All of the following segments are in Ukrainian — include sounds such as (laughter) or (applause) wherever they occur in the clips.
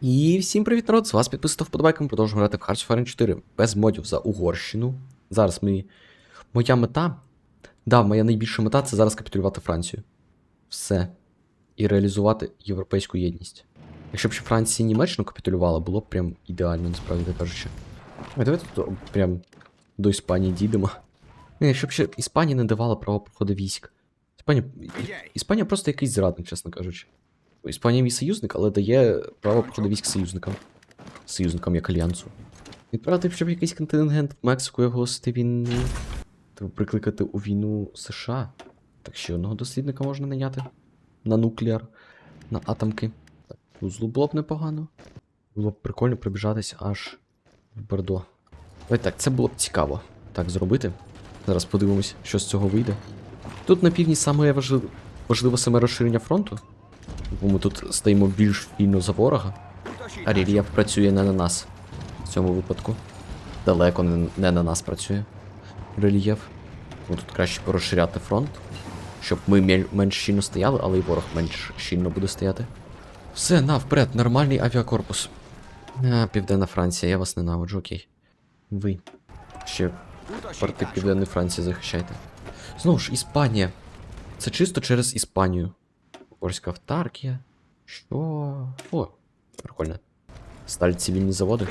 І всім привіт, народ! З вас підписано вподобайком, продовжуємо грати в Hearts of Iron 4 без модів за Угорщину. Зараз ми. Моя мета. Да, моя найбільша мета це зараз капітулювати Францію. Все. І реалізувати європейську єдність. Якщо б ще Франція Німеччину капітулювала, було б прям ідеально, насправді кажучи. А давайте тут прям до Іспанії дійдемо. Ні, якщо б ще Іспанія не давала право проходу військ. Іспанія... Іспанія просто якийсь зрадник, чесно кажучи. Іспанія мій союзник, але дає право проходу військ союзникам. Союзникам як альянсу. Відправити, щоб якийсь контингент в Мексику і оголосити війну. Треба прикликати у війну США. Так ще одного дослідника можна найняти. На нуклеар, на атомки. Так, узлу було б непогано. Було б прикольно прибіжатись аж в Бордо. Ой, так, це було б цікаво так зробити. Зараз подивимось, що з цього вийде. Тут на півдні саме важливе саме розширення фронту. Бо ми тут стоїмо більш вільно за ворога, а рельєф працює не на нас в цьому випадку. Далеко не, на нас працює рельєф. Тому тут краще порозширяти фронт, щоб ми менш щільно стояли, але й ворог менш щільно буде стояти. Все, на, нормальний авіакорпус. А, Південна Франція, я вас ненавиджу, окей. Ви. Ще порти Південної Франції захищайте. Знову ж, Іспанія. Це чисто через Іспанію. Угорська автаркія. Що? О, прикольно. Сталь цивільні заводи.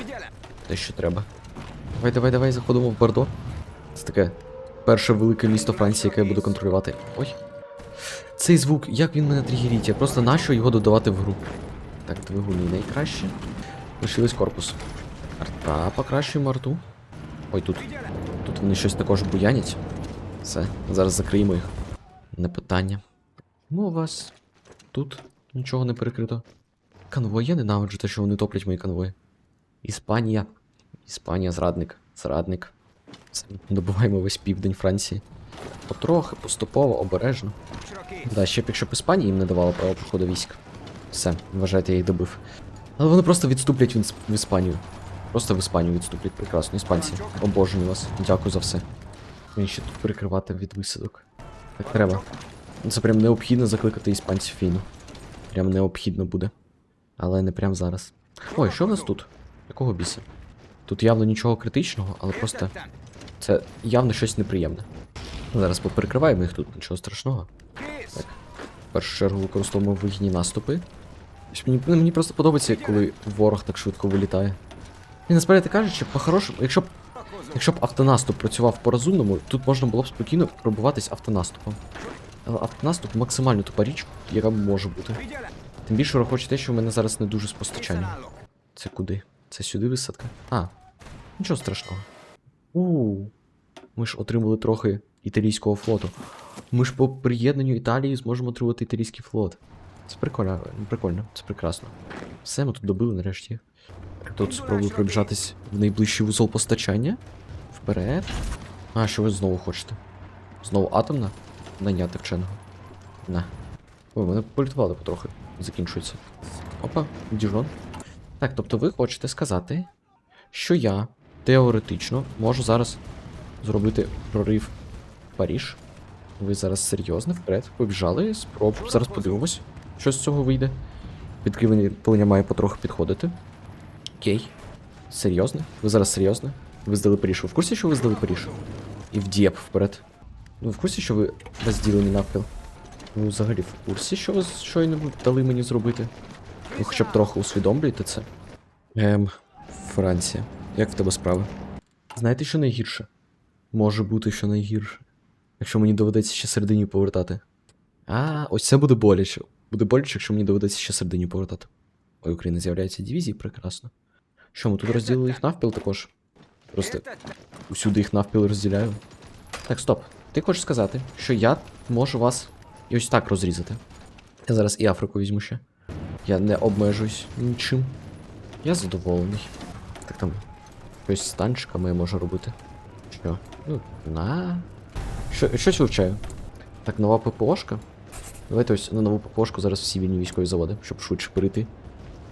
Те, що треба. Давай, давай, давай, заходимо в Бордо. Це таке перше велике місто Франції, яке я буду контролювати. Ой. Цей звук, як він мене тригерить, я просто нащо його додавати в гру. Так, двигуни найкраще. Лишились корпус. Арта, покращуємо арту. Ой, тут. Тут вони щось також буянять. Все, зараз закриємо їх. Не питання. Ну, вас тут нічого не перекрито. Конвой, я ненавиджу те, що вони топлять мої конвої. Іспанія. Іспанія, зрадник. Зрадник. Все, добуваємо весь південь Франції. Потрохи, поступово, обережно. Да, ще б якщо б Іспанія їм не давала право проходу військ. Все, вважайте, я їх добив. Але вони просто відступлять в, Іспанію. Просто в Іспанію відступлять прекрасно. Іспанці. Обожнюю вас. Дякую за все. Мені ще тут прикривати від висадок. Так треба. Це прям необхідно закликати іспанців війну. Прям необхідно буде. Але не прям зараз. Ой, що в нас тут? Якого біса? Тут явно нічого критичного, але просто це явно щось неприємне. Зараз поперекриваємо їх тут, нічого страшного. Так. В першу чергу використовуємо вигідні наступи. Мені, ну, мені просто подобається, коли ворог так швидко вилітає. І насправді кажучи, по-хорошому, якщо б Якщо б автонаступ працював по-розумному, тут можна було б спокійно пробуватись автонаступом. Але автонаступ максимально тупа річ, яка може бути. Тим більше враховуючи те, що в мене зараз не дуже з постачанням. Це куди? Це сюди висадка? А, нічого страшного. у Ми ж отримали трохи італійського флоту. Ми ж по приєднанню Італії зможемо отримати італійський флот. Це прикольно, прикольно, це прекрасно. Все, ми тут добили нарешті. Тут спробую пробіжатись в найближчий вузол постачання. Вперед. А, що ви знову хочете? Знову атомна? Найняти вченого. На. Ой, мене політували потрохи. Закінчується. Опа, діжон. Так, тобто ви хочете сказати, що я теоретично можу зараз зробити прорив в Паріж. Ви зараз серйозно вперед побіжали, спроб. Зараз подивимось, що з цього вийде. Підкріплення має потрохи підходити. Окей. Серйозно? Ви зараз серйозно? Ви здали Паріж. Ви в курсі, що ви здали Паріж? І в Дієп вперед. Ви в курсі, що ви розділені навпіл? Ви взагалі в курсі, що ви щойно дали мені зробити? Ви хоча б трохи усвідомлюєте це? Ем, Франція. Як в тебе справи? Знаєте, що найгірше? Може бути, що найгірше. Якщо мені доведеться ще середині повертати. А, ось це буде боляче. Буде боляче, якщо мені доведеться ще середині повертати. Ой, Україна з'являється дивізії, прекрасно. Що, ми тут розділили їх навпіл також? Просто усюди їх навпіл розділяю. Так, стоп. Ти хочеш сказати, що я можу вас і ось так розрізати. Я зараз і Африку візьму ще. Я не обмежуюсь нічим. Я задоволений. Так там. Щось з танчиками я можу робити. Що? Ну, на. Що, щось вивчаю. Так, нова ППОшка. Давайте ось на нову ППОшку зараз всі вільні військові заводи, щоб швидше перейти.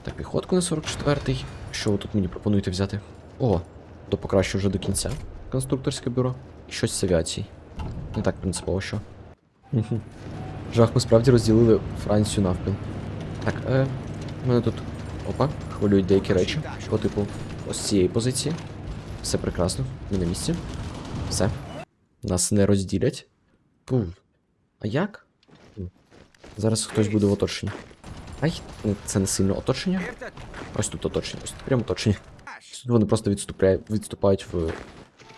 Так, піхотку на 44-й. Що ви тут мені пропонуєте взяти? О, то покраще вже до кінця. Конструкторське бюро. І щось з авіації. Не так принципово що. Жах, ми справді розділили Францію навпіл. Так, е, мене тут Опа, хвилюють деякі речі. По типу, ось цієї позиції. Все прекрасно. Ми на місці. Все. Нас не розділять. Пух. А як? Зараз хтось буде в оточенні. Ай, ну, це не сильно оточення. Ось тут оточення, ось тут прямо оточення. Вони просто відступають в,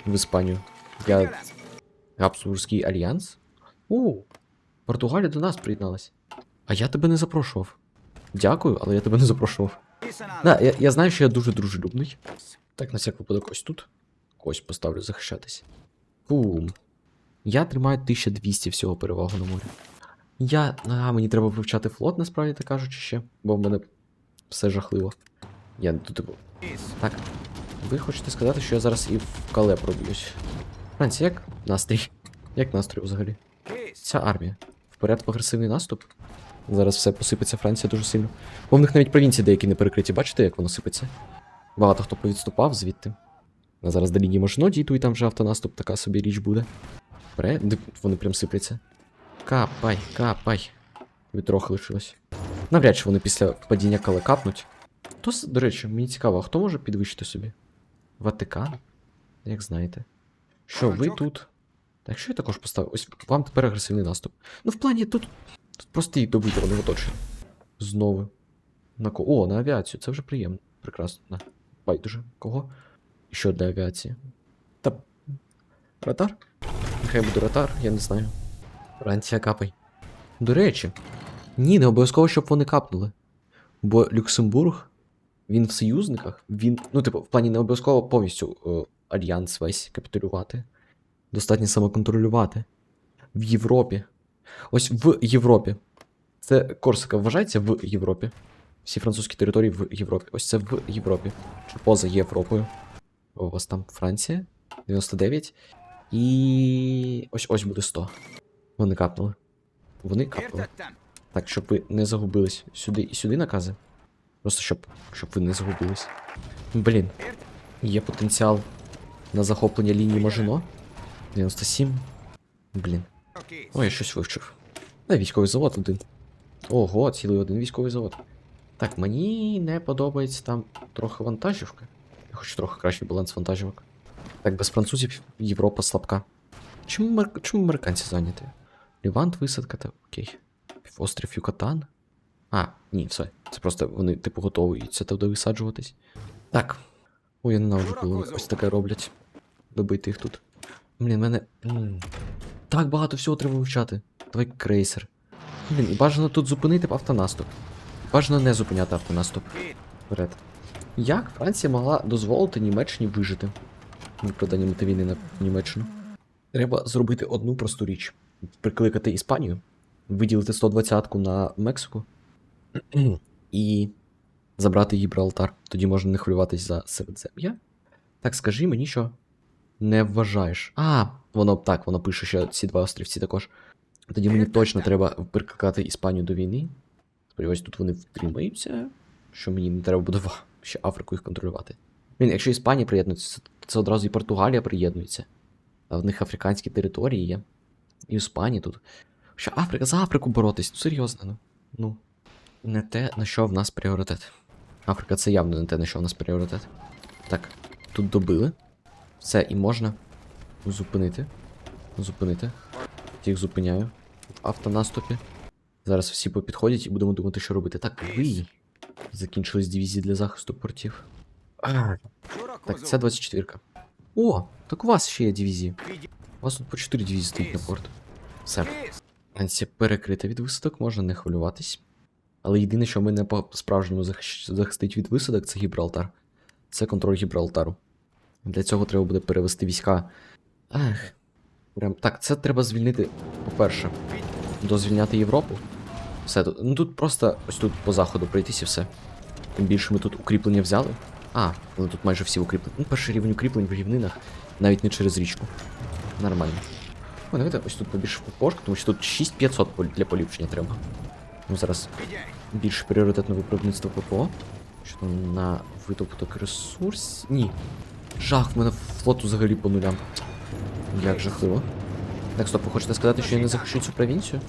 в Іспанію. Я Габсбурзький альянс? У, Португалія до нас приєдналась. А я тебе не запрошував. Дякую, але я тебе не запрошував. Да, я, я знаю, що я дуже дружелюбний. Так, на всяк випадок, ось тут. Ось поставлю захищатись. Бум. Я тримаю 1200 всього перевагу на морі. Я. А, мені треба вивчати флот, насправді так кажучи, ще, бо в мене все жахливо. Я тут типу. Так. Ви хочете сказати, що я зараз і в кале проб'юсь. Франція, як настрій? Як настрій взагалі? Ця армія. В порядку агресивний наступ. Зараз все посипеться Франція дуже сильно. Бо в них навіть провінції деякі не перекриті, бачите, як воно сипеться? Багато хто повідступав звідти. А зараз до лінії Мажино дійду, і там вже автонаступ така собі річ буде. Пре, вони прям сипляться. Капай, капай. Тобі трохи лишилось. Навряд чи вони після падіння кале капнуть. Хто, до речі, мені цікаво, а хто може підвищити собі? Ватикан? Як знаєте. Що, ви тут? Так що я також поставив? Ось вам тепер агресивний наступ. Ну, в плані тут. Тут просто їх добити, вони оточені. Знову. На ко. О, на авіацію, це вже приємно. Прекрасно. На. Байдуже. Кого? І ще одна авіація. Та. Радар? Нехай буде радар, я не знаю. Франція капай. До речі. Ні, не обов'язково, щоб вони капнули. Бо Люксембург, він в союзниках, він. Ну, типу, в плані не обов'язково повністю е, альянс весь капітулювати. Достатньо самоконтролювати. В Європі. Ось в Європі. Це Корсика вважається в Європі. Всі французькі території в Європі. Ось це в Європі. Чи поза Європою. У вас там Франція. 99. І. Ось ось буде 100. Вони капнули. Вони капнули. Так, щоб ви не загубились. Сюди і сюди накази. Просто щоб, щоб ви не загубились. Блін. Є потенціал на захоплення лінії Мажино. 97. Блін. О, я щось вивчив. Да, військовий завод один. Ого, цілий один військовий завод. Так, мені не подобається там трохи вантажівка. Я хочу трохи кращий баланс вантажівок. Так, без французів Європа слабка. Чому, мер... Чому американці зайняті? Лівант висадка та окей. Острів Юкатан? А, ні, все. Це просто вони, типу, готуються туди висаджуватись. Так. Ой, я ненавиджу, коли вони ось таке роблять. Добити їх тут. Блін, мене. Так багато всього треба вивчати. Давай крейсер. Блін, і бажано тут зупинити автонаступ. Бажано не зупиняти автонаступ. Вперед. Як Франція могла дозволити Німеччині вижити? Викладання мета війни на Німеччину. Треба зробити одну просту річ: прикликати Іспанію, виділити 120-ку на Мексику (clears throat) і забрати Гібралтар. Тоді можна не хвилюватись за середзем'я. Так скажи мені, що не вважаєш. А, воно так, воно пише, що ці два острівці також. Тоді мені точно треба прикликати Іспанію до війни. Сподіваюсь, тут вони втримаються, що мені не треба буде ще Африку їх контролювати. Блін, якщо Іспанія приєднується, це одразу і Португалія приєднується. А в них африканські території є. І Іспанія тут. Що Африка за Африку боротись? Ну серйозно, ну. Ну. Не те, на що в нас пріоритет. Африка це явно не те, на що в нас пріоритет. Так, тут добили. Все, і можна зупинити. Зупинити. Тих зупиняю. В автонаступі. Зараз всі попідходять і будемо думати, що робити. Так, ви. Закінчились дивізії для захисту портів. Так, це 24-ка. О, так у вас ще є дивізії. У вас тут по 4 дивізії стоїть на порт. Все. Франція перекрита від висадок, можна не хвилюватись. Але єдине, що мене по-справжньому захистить від висадок, це Гібралтар. Це контроль Гібралтару. Для цього треба буде перевести війська. Ех. Прям так, це треба звільнити, по-перше, дозвільняти Європу. Все тут. Ну тут просто ось тут по заходу пройтись і все. Тим більше ми тут укріплення взяли. А, але тут майже всі укріплені. Ну, перший рівень укріплень в рівнинах, навіть не через річку. Нормально. О, давайте ось тут побільше пошку, тому що тут 6500 поль- для поліпшення треба. Ну, зараз більше пріоритет на виробництво ППО. Що там на видобуток ресурс. Ні. Жах, в мене флот взагалі по нулям. Як жахливо. Так, стоп, ви хочете сказати, що я не захищу цю провінцію?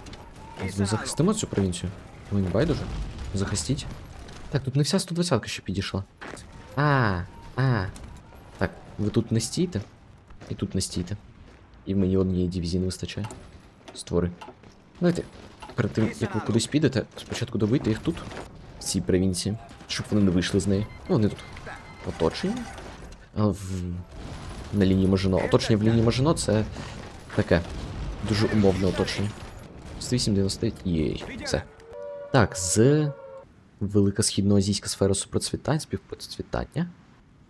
Ми захистимо цю провінцію? Ви не байдуже? Захистіть. Так, тут не вся 120 ще підійшла. А, а. Так, ви тут не стійте. І тут не стійте. І мені однієї дивізії не вистачає. Створи. Давайте, Перед тим, як ви кудись підете, спочатку добийте їх тут, в цій провінції, щоб вони не вийшли з неї. Ну, вони тут оточені. А в... На лінії Мажино. Оточення в лінії Мажино це таке. Дуже умовне оточення. 108-99. Єй. Все. Так, з Велика східноазійська сфера супроцвітань, співпроцвітання.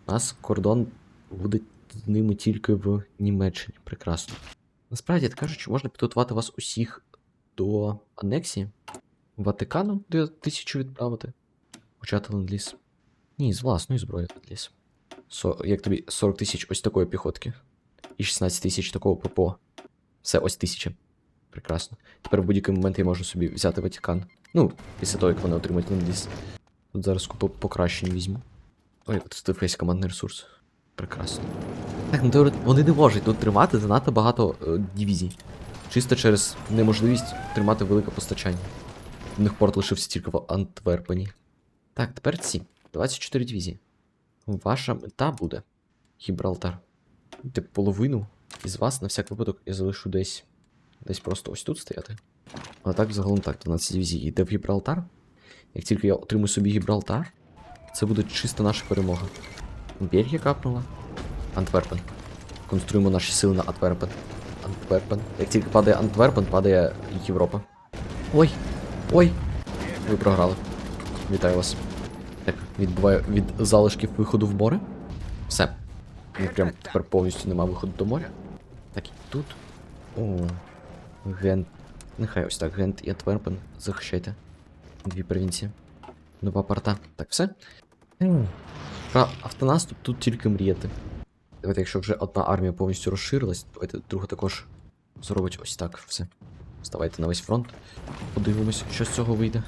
У нас кордон буде з ними тільки в Німеччині. Прекрасно. Насправді, так кажучи, можна підготувати вас усіх до анексії Ватикану, де тисячу відправити. Почати ленд-ліз. Ні, з власної зброї ленд-ліз. Со, як тобі 40 тисяч ось такої піхотки. І 16 тисяч такого ППО. Все, ось тисяча. Прекрасно. Тепер в будь-який момент я можу собі взяти Ватикан. Ну, після того, як вони отримають ленд-ліз. Тут зараз купу покращень візьму. Ой, тут весь командний ресурс. Прекрасно. Так, ну вони не можуть тут тримати занадто багато е, дивізій. Чисто через неможливість тримати велике постачання. У них порт лишився тільки в Антверпені. Так, тепер ці. 24 дивізії. Ваша мета буде Гібралтар. Типу половину із вас на всяк випадок я залишу десь. Десь просто ось тут стояти. А так, загалом так, 12 дивізій йде в Гібралтар. Як тільки я отримую собі Гібралтар, це буде чисто наша перемога. Бельгія капнула. Антверпен. Конструємо наші сили на Антверпен. Антверпен. Як тільки падає Антверпен, падає Європа. Ой! Ой! Ви програли. Вітаю вас. Так, відбуваю від залишків виходу в море. Все. Ну, прям тепер повністю нема виходу до моря. Так, і тут. О. Гент. Нехай ось так, Гент і Антверпен. Захищайте. Дві провінції. Нова порта. Так, все. Про автонаступ тут тільки мріяти. Давайте, якщо вже одна армія повністю розширилась, давайте друга також зробить ось так все. Вставайте на весь фронт. Подивимось, що з цього вийде.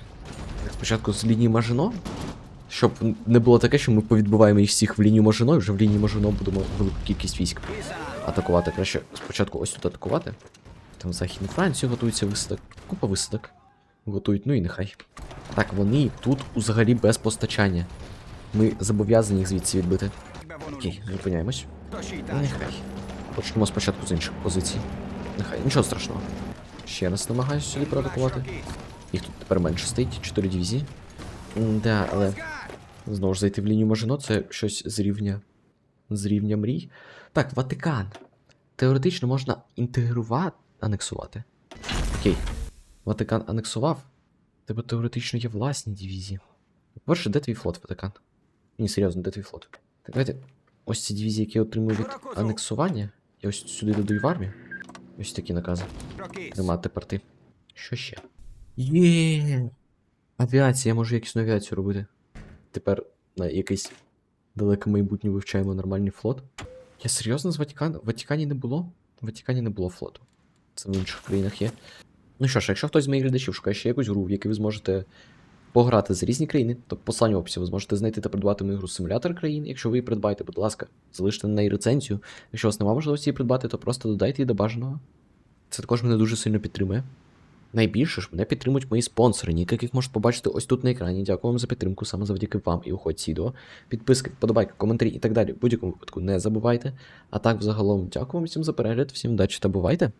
Так, спочатку з лінії Мажино. Щоб не було таке, що ми повідбиваємо їх всіх в лінію Мажино, і вже в лінії Мажино будемо велику кількість військ атакувати. Краще спочатку ось тут атакувати. Там Західну Францію готується висадок. Купа висадок. Готують, ну і нехай. Так, вони тут взагалі без постачання. Ми зобов'язані їх звідси відбити. Окей, зупиняємось. Нехай. Почнемо спочатку з інших позицій. Нехай, нічого страшного. Ще раз намагаюся сюди проатакувати. Їх тут тепер менше стоїть, 4 дивізії. М, Да, але знову ж зайти в лінію Мажино це щось з рівня. З рівня мрій. Так, Ватикан. Теоретично можна інтегрувати, анексувати. Окей. Ватикан анексував. Тебе теоретично є власні дивізії. Перше, де твій флот, Ватикан? Ні, серйозно, де твій флот? Так, давайте. Ось ці дивізії, які я отримую від анексування. Я ось сюди додаю в армію. Ось такі накази. Тримати порти. Що ще? Є. Авіація, я можу якусь авіацію робити. Тепер на якийсь далеке майбутнє вивчаємо нормальний флот. Я серйозно з Ватикану? В Ватикані не було? В Ватикані не було флоту. Це в інших країнах є. Ну що ж, якщо хтось з моїх глядачів шукає ще якусь гру, в якій ви зможете пограти за різні країни, то в посланні в описі ви зможете знайти та придбати мою гру симулятор країн. Якщо ви її придбаєте, будь ласка, залиште на неї рецензію. Якщо у вас немає можливості її придбати, то просто додайте її до бажаного. Це також мене дуже сильно підтримує. Найбільше ж мене підтримують мої спонсори, ніяк яких можете побачити ось тут на екрані. Дякую вам за підтримку, саме завдяки вам і уходь відео. Підписки, вподобайки, коментарі і так далі. В будь-якому випадку не забувайте. А так, взагалом, дякую вам всім за перегляд, всім удачі та бувайте!